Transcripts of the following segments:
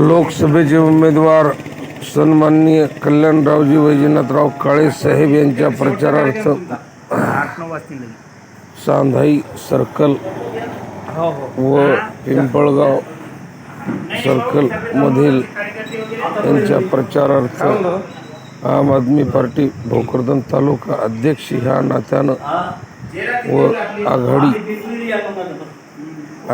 लोकसभेचे उमेदवार सन्माननीय कल्याणरावजी वैजनाथराव काळे साहेब यांच्या प्रचारार्थ सांधाई सर्कल व पिंपळगाव सर्कलमधील यांच्या प्रचारार्थ आम आदमी पार्टी भोकरदन तालुका अध्यक्ष ह्या नात्यानं व आघाडी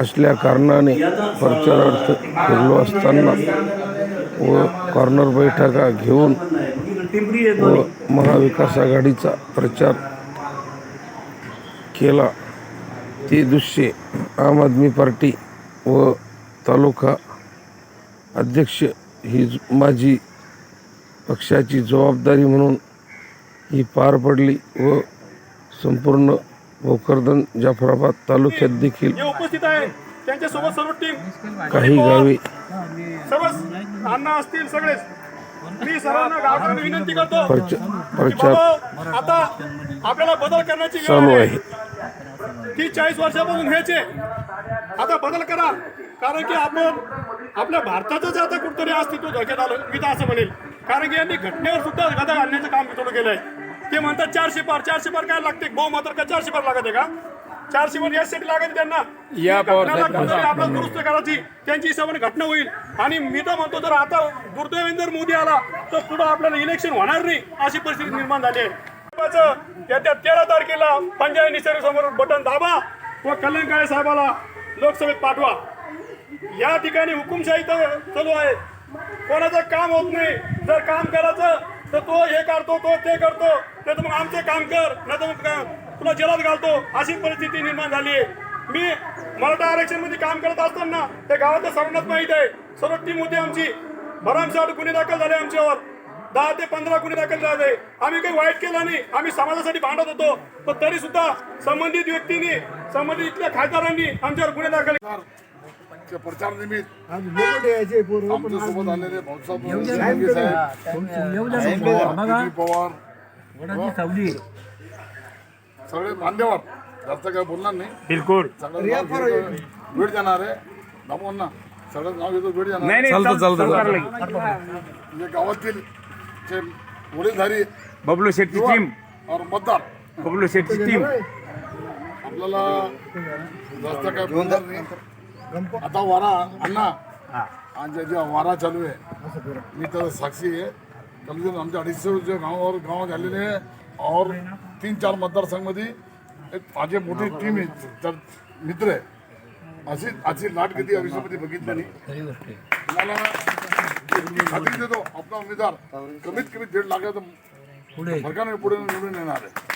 असल्या कारणाने प्रचारार्थ फिरलो असताना व कॉर्नर बैठका घेऊन व महाविकास आघाडीचा प्रचार केला. ते दृश्य आम आदमी पार्टी व तालुका अध्यक्ष ही माझी पक्षाची जबाबदारी म्हणून ही पार पडली व संपूर्ण भोकरदन जाफराबाद तालुक्यात देखील जे उपस्थित आहे. त्यांच्यासोबत सर्व टीम काही गावे सर्व अण्णा असतील सगळेच. मी सर्वांना गावकऱ्यांना विनंती करतो प्रचार आता आपल्याला बदल करण्याची चालू आहे. आहे. तीस चाळीस वर्षापासून आहे. आता बदल करा. कारण की आपण आपल्या भारताचंच आता कुठतरी अस्तित्व धोक्यात आलं मी तर असं म्हणेल. कारण की यांनी घटनेवर सुद्धा गदा घालण्याचं काम थोडं केलंय. ते म्हणतात चारशे पार चारशे पार काय लागते? बहुमत का चारशे पार लागत आहे का? चारशे पार यासाठी लागत त्यांना. या आपला दुरुस्त करायची. त्यांची हिशोबाने घटना होईल. आणि मी तर म्हणतो जर आता दुर्दैवेंद्र मोदी आला तर पुढे आपल्याला इलेक्शन होणार नाही अशी परिस्थिती निर्माण झाली आहे. येत्या तेरा तारखेला पंजाब निसर्ग समोर बटन दाबा व कल्याण काळे साहेबाला लोकसभेत पाठवा. या ठिकाणी हुकुमशाही तर चालू आहे. कोणाचं काम होत नाही. जर काम करायचं तर तो हे करतो तो ते करतो. ते तर मग आमचे काम कर नाही तर मग तुला जेलात घालतो. अशी परिस्थिती निर्माण झाली आहे. मी मराठा आरक्षणमध्ये काम करत असताना त्या गावातल्या सर्वांनाच माहीत आहे. सर्व टीम होती आमची. भरमसाठ गुन्हे दाखल झाले आमच्यावर. दहा ते पंधरा गुन्हे दाखल झाले. आम्ही काही वाईट केलं नाही. आम्ही समाजासाठी भांडत होतो. पण तरी सुद्धा संबंधित व्यक्तींनी संबंधित इथल्या खासदारांनी आमच्यावर गुन्हे दाखल प्रचार निमित्त आमच्यासोबत आलेले भाऊसाहेब शेळके साहेब पवार, सगळे मान्यवर. जास्त काय बोलणार नाही. बिलकुल. सगळं वेळ जाणार आहे. दामोंना सगळं नाव घेतो वेळ जाणार नाही नाही चालतं. म्हणजे गावातील जे वडीलधारी बबलू शेट्टी टीम और मतदार. बबलू शेट्टी टीम आपल्याला जास्त काय बोलणार नाही. आता वारा अण्णा आणि जे वारा चालू आहे मी तर साक्षी आहे. कमी कमी आमच्या अडीचशे जे गावावर गाव झालेले आहे. और तीन चार मतदारसंघमध्ये एक माझी मोठी टीम आहे. तर मित्र आहे. अशी अशी लाट कधी आयुष्यामध्ये बघितली नाही. तुम्हाला खात्री देतो आपला उमेदवार कमीत कमी दीड लाखाचं फरकाने पुढे निवडून येणार आहे.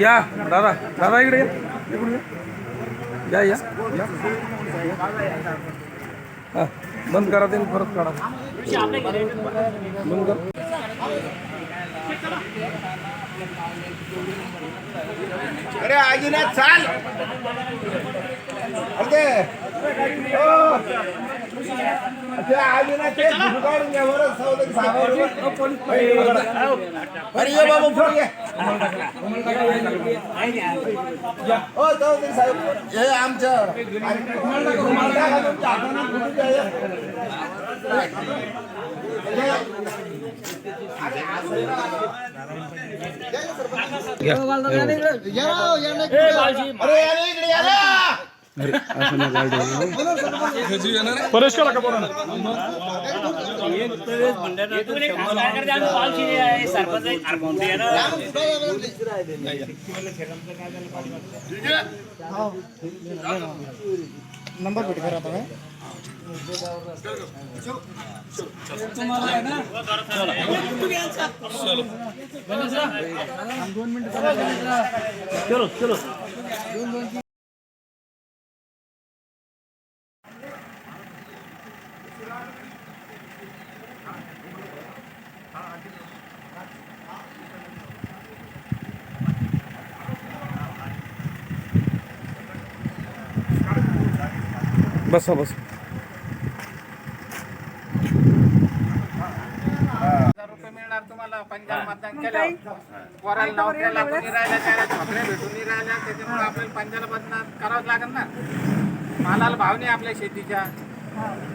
या दादा दादा इकडे या. या या. बंद करा ते परत काढा. बंद करा. अरे आजीना चाल. अरे. ओ. ते आजीना ते काढून घ्या बरं सौदे अरे ये बाबा पुढे ये. ओ चौधरी साहेब. हे आमचं. परेश का सरपंच द्या, हे. अरे याने इकडे या बसा बस. मिळणार तुम्हाला. पंजाब मतदान केल्यावर. राहिल्या. त्याच्यामुळे आपल्याला करावंच लागेल ना. मालाला भाव नाही आपल्या शेतीच्या.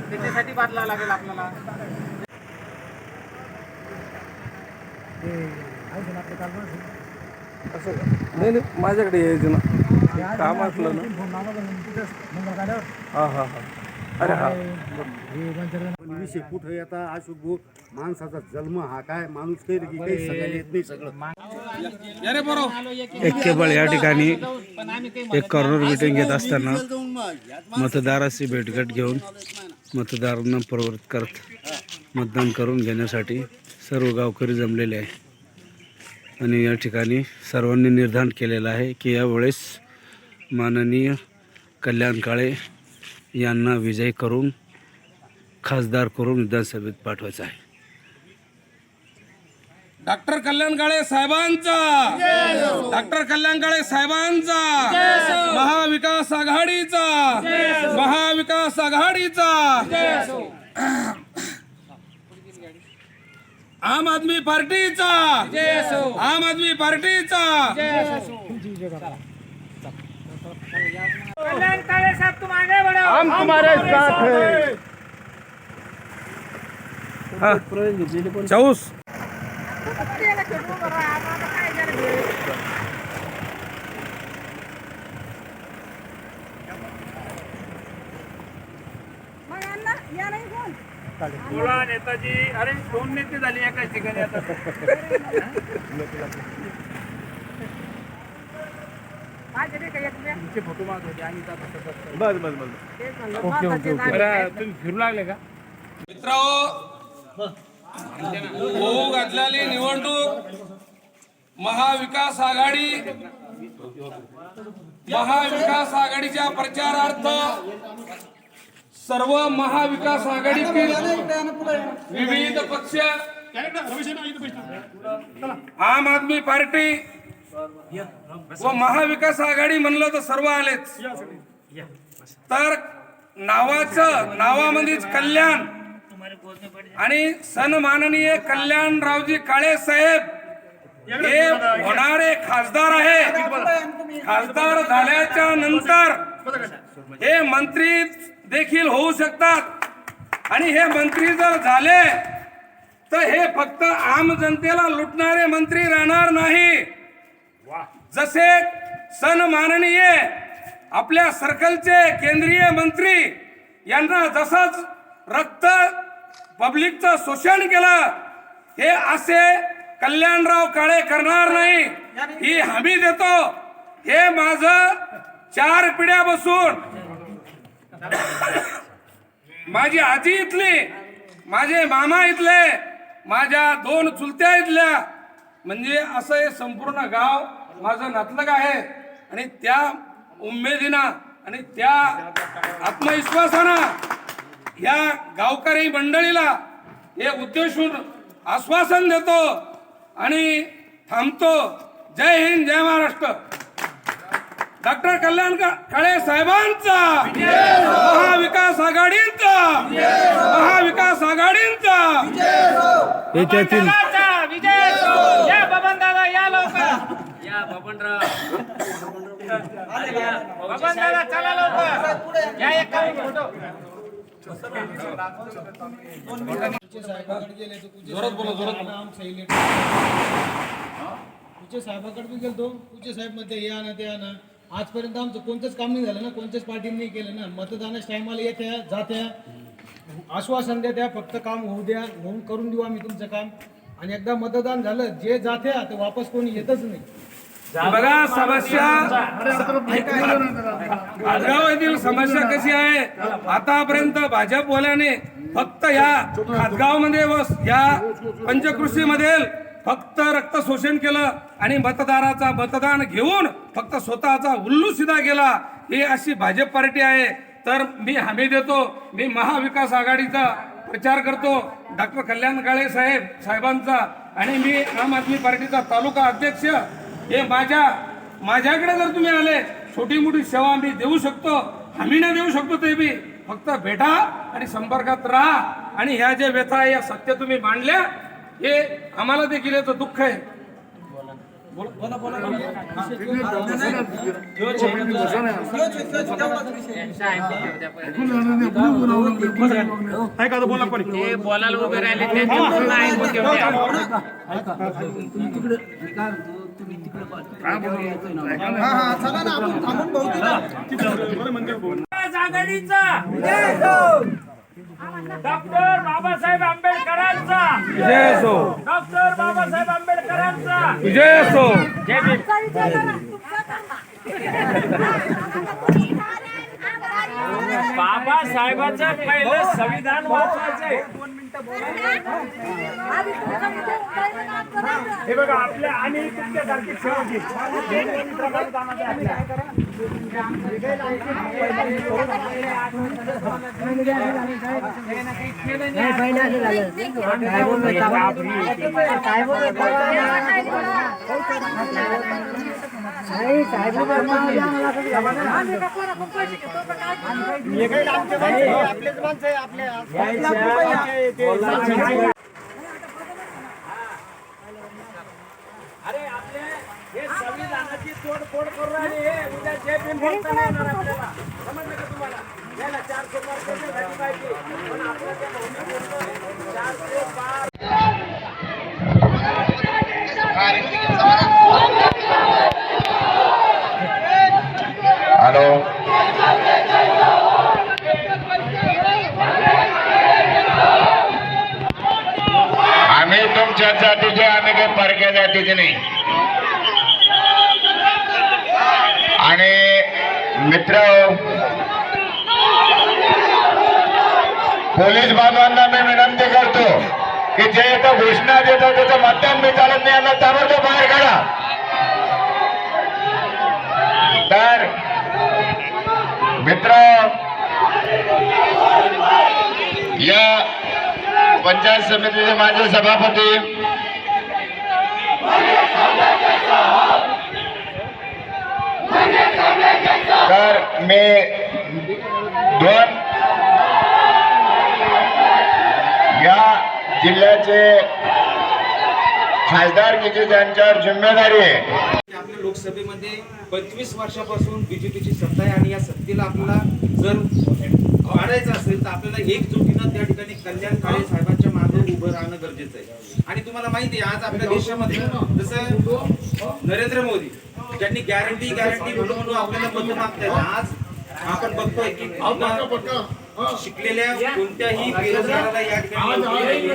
त्याच्यासाठी बदलावं लागेल आपल्याला. नाही नाही माझ्याकडे यायचं ना. काम असलं ना? हा हा हा. अरे हा. पण विषय कुठं येता? अशुभ भाऊ, माणसाचा जन्म हा काय? माणूस काही की काही सगळ्याला येत नाही सगळं. एक केबळ या ठिकाणी एक कॉर्नर मिटिंग घेत असताना मतदाराशी भेटघाट घेऊन मतदारांना प्रवृत्त करत मतदान करून घेण्यासाठी सर्व गावकरी जमलेले आहे. आणि या ठिकाणी सर्वांनी निर्धार केलेलं आहे की यावेळेस माननीय कल्याण काळे यांना विजय करून खासदार करून विधानसभेत पाठवायचं आहे. डॉक्टर कल्याण काळे साहेबांचा! डॉक्टर कल्याण काळे साहेबांचा! महाविकास आघाडीचा! महाविकास आघाडीचा! आम आदमी पार्टीचा! आम आदमी पार्टीचा कल्याण काळे साहेब तुम आगे बढ़ो हम तुम्हारे साथ हैं. बोला नेताजी. अरे दोन नेते झाले एकाच ठिकाणी आता माझे नाही का एक द्या. बस बस बस. महत्त्वाचे झाले. तुम्ही फिरू लागले का? मित्र होऊ घातलेली निवडणूक महाविकास आघाडी महाविकास आघाडीच्या प्रचारार्थ सर्व महाविकास आघाडीतील विविध पक्ष आम आदमी पार्टी व महाविकास आघाडी म्हणलं तर सर्व आलेच. तर नावाचं नावामध्येच कल्याण आणि सन्माननीय कल्याणरावजी काळे साहेब हे होणारे खासदार आहे. खासदार झाल्याच्यानंतर हे मंत्री देखील होऊ शकतात. आणि हे मंत्री जर झाले तर हे फक्त आम जनतेला लुटणारे मंत्री राहणार नाही. जसे सन्माननीय आपल्या सर्कलचे केंद्रीय मंत्री यांना जसंच रक्त पब्लिकचं शोषण केलं हे असे कल्याणराव काळे करणार नाही. ही हमी देतो. हे माझं चार पिढ्या बसून. माझी आजी इथली माझे मामा इथले माझ्या दोन चुलत्या इथल्या म्हणजे असं हे संपूर्ण गाव माझं नातलग आहे आणि त्या उमेदीनं आणि त्या आत्मविश्वासानं या गावकरी मंडळीला हे उद्देशून आश्वासन देतो आणि थांबतो. जय हिंद जय महाराष्ट्र. डॉक्टर कल्याण का- काळे साहेबांचा महाविकास आघाडींचा महाविकास आघाडीचा. विजय असो. या बबन दादा या लवकर. या बबनराव बबन दादा चला लवकर. या एक काही फोटो जोरात बोला जोरात बोला. कुचे साहेबाकडे बी गेलतो. कुचे साहेबमध्ये हे आणा ते आणा. आजपर्यंत आमचं कोणतंच काम नाही झालं ना कोणत्याच पार्टीने नाही केलं ना. मतदानाच्या टायमाला येत्या जात्या. आश्वासन द्या फक्त काम होऊ द्या. होऊन करून देऊ आम्ही तुमचं काम. आणि एकदा मतदान झालं जे जात्या तर वापस कोणी येतच नाही. बघा समस्या आजगाव येथील समस्या कशी आहे? आतापर्यंत भाजपवाल्याने फक्त या खासगावमध्ये व या पंचकृषी मध्ये फक्त रक्त शोषण केलं आणि मतदाराचा मतदान घेऊन फक्त स्वतःचा उल्लू सिधा केला. ही अशी भाजप पार्टी आहे. तर मी हमी देतो. मी महाविकास आघाडीचा प्रचार करतो. डॉक्टर कल्याण काळे साहेब साहेबांचा आणि मी आम आदमी पार्टीचा तालुका अध्यक्ष हे माझ्या माझ्याकडे जर तुम्ही आले छोटी मोठी सेवा मी देऊ शकतो हमी नाही देऊ शकतो ते बी फक्त भेटा आणि संपर्कात राहा आणि ह्या ज्या व्यथा या सत्य तुम्ही मांडल्या हे आम्हाला देखील याचं दुःख आहे बोला बोला बोला ते बोलायला उभे राहिले आघाडीचा डॉक्टर बाबासाहेब आंबेडकरांचा विजय असो डॉक्टर बाबासाहेब आंबेडकरांचा. विजय असो जय भीम आमचा विजय करा, तुमचा करा. बाबासाहेबांचं पहिलं संविधान वाचवायचंय. हे बघा आपल्या आणि तुमच्यासारखी सेवा आम्ही का कोणाकडून पैसे घेतो का काय करतो? अरे आपले हे संविधानाची तोडफोड करून राहिले हे उद्या जे भीम बोलता नाही येणार आपल्याला समजलं का तुम्हाला याला चारशे पार झाली पाहिजे पण आपलं त्या भौतिक चारशे हॅलो आम्ही तुमच्या जातीचे आम्ही काही परक्या जातीचे नाही आणि मित्र पोलीस बांधवांना मी विनंती करतो की जे इथं घोषणा देतो त्याचं मतदान मी चालत नाही यांना ताबडतोब बाहेर काढा तर मित्र या पंचायत समितीचे माझे सभापती तर मी दोन या जिल्ह्याचे खासदारकीची त्यांच्यावर जिम्मेदारी आहे. लोकसभेमध्ये पंचवीस वर्षापासून बीजेपीची सत्ता आहे आणि या सत्तेला आपल्याला जर वाढायचं असेल तर आपल्याला एकजुटीनं त्या ठिकाणी कल्याण काळे साहेबांच्या मागे उभं राहणं गरजेचं आहे. आणि तुम्हाला माहिती आहे आज आपल्या देशामध्ये जसं नरेंद्र मोदी ज्यांनी गॅरंटी गॅरंटी म्हणून म्हणून आपल्याला मत मागतायत. आज आपण बघतोय की शिकलेल्या कोणत्याही बेरोजगाराला या ठिकाणी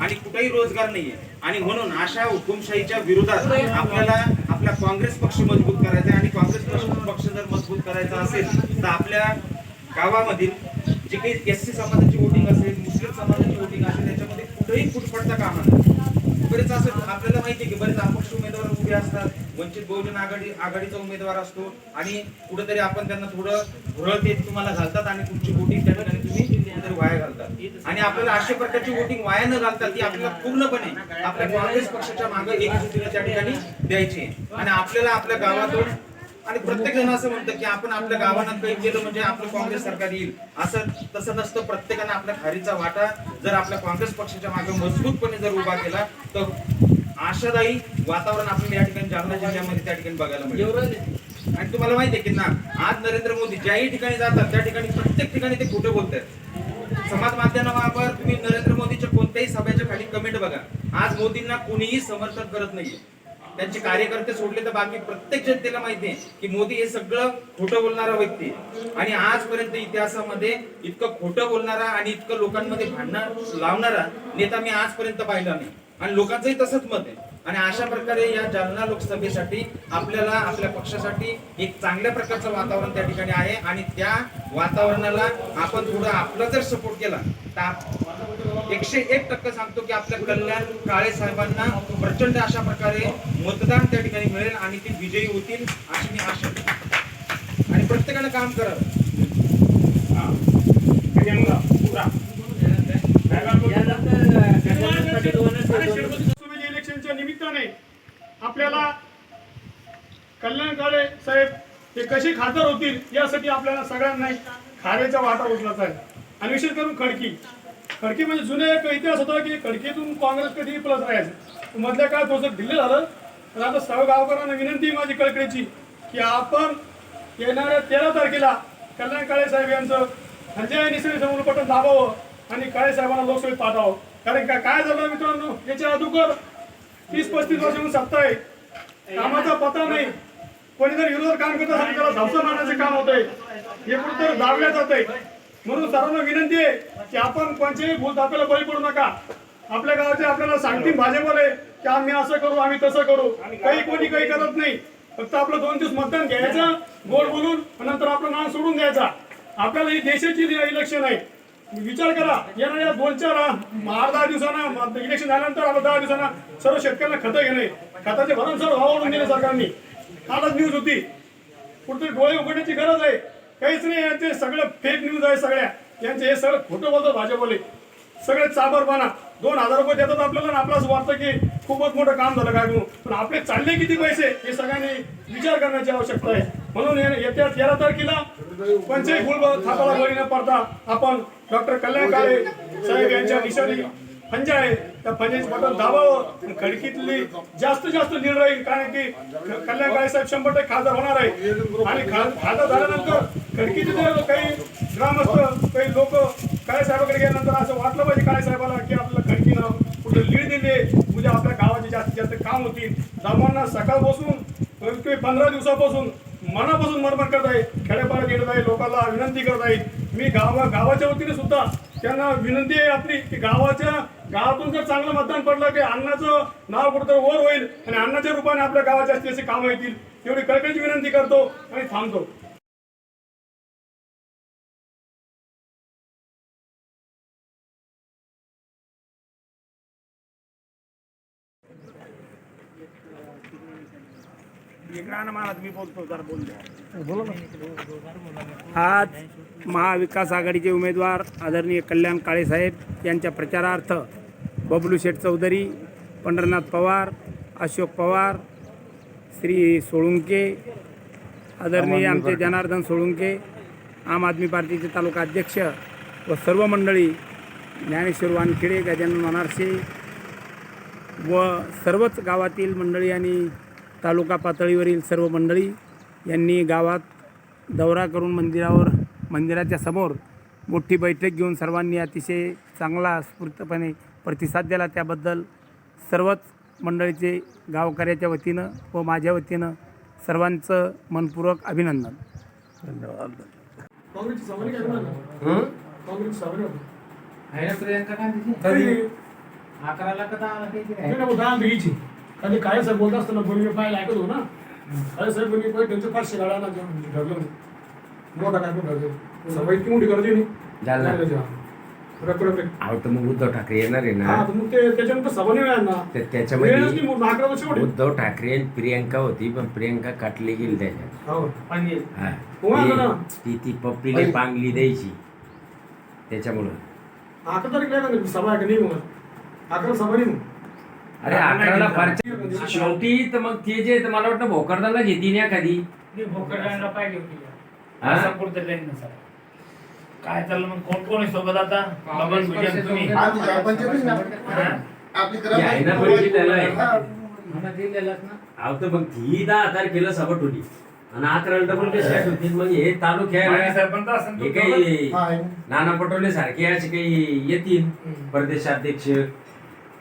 आणि कुठेही रोजगार नाहीये. आणि म्हणून अशा हुकुमशाहीच्या विरोधात आपल्याला आपला काँग्रेस पक्ष मजबूत करायचा आहे आणि काँग्रेस पक्ष पक्ष जर मजबूत करायचा असेल तर आपल्या गावामधील जे काही एस सी समाजाची वोटिंग असेल मुस्लिम समाजाची वोटिंग असेल त्याच्यामध्ये कुठेही फुटपडता कामा नाही. बरेच असं आपल्याला माहिती आहे की बरेच अपक्ष उमेदवार उभे असतात वंचित बहुजन आघाडी आघाडीचा उमेदवार असतो आणि कुठेतरी आपण त्यांना थोडं भुरळ ते तुम्हाला घालतात आणि तुमची वोटिंग त्या ठिकाणी तुम्ही कुठेतरी वाया घालतात आणि आपल्याला अशा प्रकारची वोटिंग वाया न घालतात ती आपल्याला पूर्णपणे आपल्या काँग्रेस पक्षाच्या मागे एकजुटीला त्या ठिकाणी द्यायची. आणि आपल्याला आपल्या गावातून आणि प्रत्येक जण असं म्हणतं की आपण आपल्या गावांना काही केलं म्हणजे आपलं काँग्रेस सरकार येईल. असं तसं नसतं. प्रत्येकानं आपल्या खारीचा वाटा जर आपल्या काँग्रेस पक्षाच्या मागे मजबूतपणे जर उभा केला तर आशादायी वातावरण आपल्याला या ठिकाणी जालना जिल्ह्यामध्ये त्या ठिकाणी बघायला मिळेल. आणि तुम्हाला माहिती आहे की ना आज नरेंद्र मोदी ज्याही ठिकाणी जातात त्या ठिकाणी प्रत्येक ठिकाणी ते खोटे बोलतात. समाज माध्यमावर तुम्ही नरेंद्र मोदीच्या कोणत्याही सभेच्या खाली कमेंट बघा. आज मोदींना कोणीही समर्थन करत नाहीये. त्यांचे कार्यकर्ते सोडले तर बाकी प्रत्येक जनतेला माहिती आहे की मोदी हे सगळं खोटं बोलणारा व्यक्ती आणि आजपर्यंत इतिहासामध्ये इतकं खोटं बोलणारा आणि इतकं लोकांमध्ये भांडण लावणारा नेता मी आजपर्यंत पाहिला नाही. आणि लोकांचंही तसंच मत आहे. आणि अशा प्रकारे या जालना लोकसभेसाठी आपल्याला आपल्या पक्षासाठी एक चांगल्या प्रकारचं वातावरण त्या ठिकाणी आहे. आणि त्या वातावरणाला आपण थोडं आपला जर सपोर्ट केला तर एकशे एक टक्के सांगतो की आपल्या कल्याण काळे साहेबांना प्रचंड अशा प्रकारे मतदान त्या ठिकाणी मिळेल आणि ते विजयी होतील अशी मी आशा करतो. आणि प्रत्येकानं काम करावं. आपल्याला कल्याण काळे साहेब हे कसे खासदार होतील यासाठी आपल्याला सगळ्यांना खारेचा वाटा उचलायचा आहे. आणि विशेष करून खडकी. खडकी म्हणजे जुने एक इतिहास होता की खडकीतून काँग्रेस कधी प्लस राहायचं. मधल्या काळात थोडंसं ढिल्ल झालं. तर आता सर्व गावकऱ्यांना विनंती माझी कळकळीची की आपण येणाऱ्या तेरा तारखेला कल्याण काळे साहेब यांचं संजय निसरी समोर पटन दाबावं आणि काळे साहेबांना लोकसभेत पाठवावं. कारण काय झालं मित्रांनो? याच्या अगोदर तीस पस्तीस वर्षांपासून सत्ता आहे कामाचा पत्ता नाही. कोणी जर विरोध काम करत असेल त्याला धवसा मारण्याचे काम होतंय. हे कुठं दाबल्या जात आहे म्हणून सर्वांना विनंती आहे की आपण कोणत्याही भूल आपल्याला बळी पडू नका. आपल्या गावाचे आपल्याला सांगतील भाजपवाले की आम्ही असं करू आम्ही तसं करू. काही कोणी काही करत नाही. फक्त आपलं दोन दिवस मतदान घ्यायचं गोड बोलून नंतर आपलं नाव सोडून द्यायचा. आपल्याला ही देशाची इलेक्शन आहे. विचार करा. येणाऱ्या दोन चार आठ दहा दिवसांना इलेक्शन झाल्यानंतर आता दहा दिवसांना सर्व शेतकऱ्यांना खतं घेणे. खताचे भरण भाव आणून दिले सरकारने. कालच न्यूज होती. कुठेतरी डोळे उघडण्याची गरज आहे. काहीच नाही यांचे सगळं फेक न्यूज आहे सगळ्या. यांचे हे सगळं खोटं बोलतात भाजपले सगळे चाबरपणा दोन हजार रुपये देतात आपल्याला आणि आपलं वाटतं की खूपच मोठं काम झालं काय म्हणून. पण आपले चालले किती पैसे हे सगळ्यांनी विचार करण्याची आवश्यकता आहे. म्हणून येत्या तेरा तारखेला पंचायत फुल थापाला बळी न पडता आपण डॉक्टर कल्याण काळे साहेब यांच्या निशाणी फंजा आहे. त्या फंजाचे बटन दाबावं खडकीतली जास्त जास्त लीड राहील कारण की कल्याण काळे साहेब शंभर टक्के खासदार होणार आहे. आणि खा- खासदार झाल्यानंतर खडकीतले काही ग्रामस्थ काही लोक काळे साहेबाकडे गेल्यानंतर असं वाटलं पाहिजे काळे साहेबाला की आपलं खडकीनं कुठे लीड दिले उद्या आपल्या गावाचे जास्तीत जास्त काम होतील. दामांना सकाळ बसून ते पंधरा दिवसापासून मनापासून मरमर करत आहे खेड्यापाड्यात येत आहे लोकांना विनंती करत आहे मी गावा गावाच्या वतीने सुद्धा त्यांना विनंती आहे आपली की गावाच्या गावातून जर चांगलं मतदान पडलं की अण्णाचं नाव कुठंतरी वर होईल आणि अण्णाच्या रूपाने आपल्या गावाच्या असतील असे कामं येतील. एवढी कळकळीची विनंती करतो आणि थांबतो. आज महाविकास आघाडीचे उमेदवार आदरणीय कल्याण काळेसाहेब यांच्या प्रचारार्थ बबलू शेठ चौधरी पंढरनाथ पवार अशोक पवार श्री सोळुंके आदरणीय आमचे जनार्दन सोळुंके आम आदमी पार्टीचे तालुका अध्यक्ष व सर्व मंडळी ज्ञानेश्वर वानखेडे गजानन मनारसे व सर्वच गावातील मंडळी आणि तालुका पातळीवरील सर्व मंडळी यांनी गावात दौरा करून मंदिरावर मंदिराच्या समोर मोठी बैठक घेऊन सर्वांनी अतिशय चांगला स्फूर्तपणे प्रतिसाद दिला. त्याबद्दल सर्वच मंडळीचे गावकऱ्याच्या वतीनं व माझ्या वतीनं सर्वांचं मनपूर्वक अभिनंदन. होत. प्रियंका गांधीजी? अकराला का ना, कधी काय साहेब बोलत असताना बोलणी पाहायला ऐकत हो ना. काय साहेब बोलणी पाहिजे त्यांचे पाचशे गाड्या ना ठरलं मोठा काय पण सभा इतकी मोठी गर्दी नाही. अहो तर मग उद्धव ठाकरे येणार आहे ना. तर ते ना त्याच्यामध्ये. उद्धव ठाकरे आणि प्रियंका होती पण प्रियंका काटली गेली त्याच्यात. हो. ना. ती ती पप्पीने पांगली द्यायची. त्याच्यामुळं. अकरा तारीख नाही ना सभा अकरा सभा नाही अरे अकराला फार शेवटी तर मग ते जे तर मला वाटतं भोकरदाला घेतील एखादी हा? काय चाललं मग? कोण कोण आहे सोबत आता? बबन भुजन तुम्ही? ती आहे. ना? त्याला. अहो तर मग ती दहा तारखेला सभट होती. आणि अकराला डबल ते सेट होती मग हे तालुक्या सरपंच असेल हे काही नाना पटोले सारखे असे काही येतील. प्रदेशाध्यक्ष.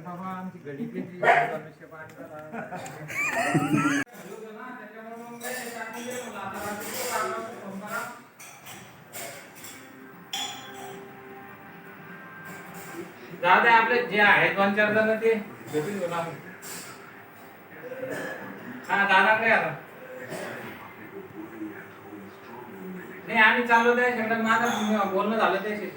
बाबा आमची घडी गेली दादा आपले जे आहेत दोन चार जण ते भेटून. हा दादाकडे आता नाही आम्ही चाललो त्या शेतात माझं बोलणं झालं त्याशी